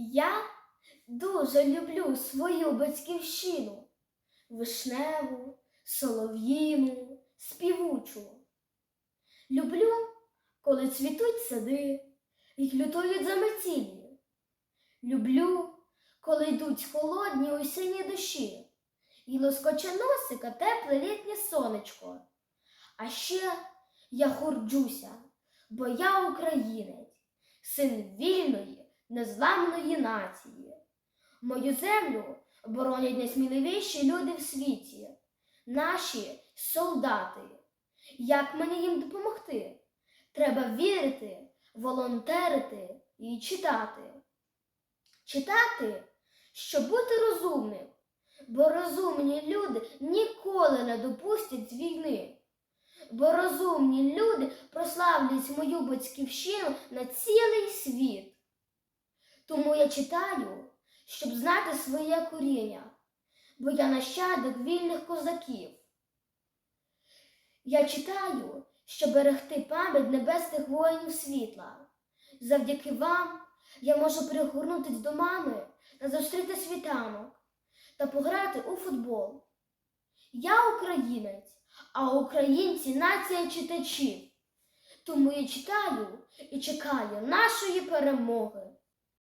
Я дуже люблю свою батьківщину, вишневу, солов'їну, співучу. Люблю, коли цвітуть сади і лютують заметілі. Люблю, коли йдуть холодні осінні дощі і лоскоче носика тепле літнє сонечко. А ще я горджуся, бо я українець, син вільної, незламної нації. Мою землю боронять найсміливіші люди в світі, наші солдати. Як мені їм допомогти? Треба вірити, волонтерити і читати. Читати, щоб бути розумним, бо розумні люди ніколи не допустять війни. Бо розумні люди прославлять мою батьківщину на цілий світ. Тому я читаю, щоб знати своє коріння, бо я нащадок вільних козаків. Я читаю, щоб берегти пам'ять небесних воїнів світла. Завдяки вам я можу пригорнутись до мами та зустріти світанок та пограти у футбол. Я українець, а українці нація читачів. Тому я читаю і чекаю нашої перемоги.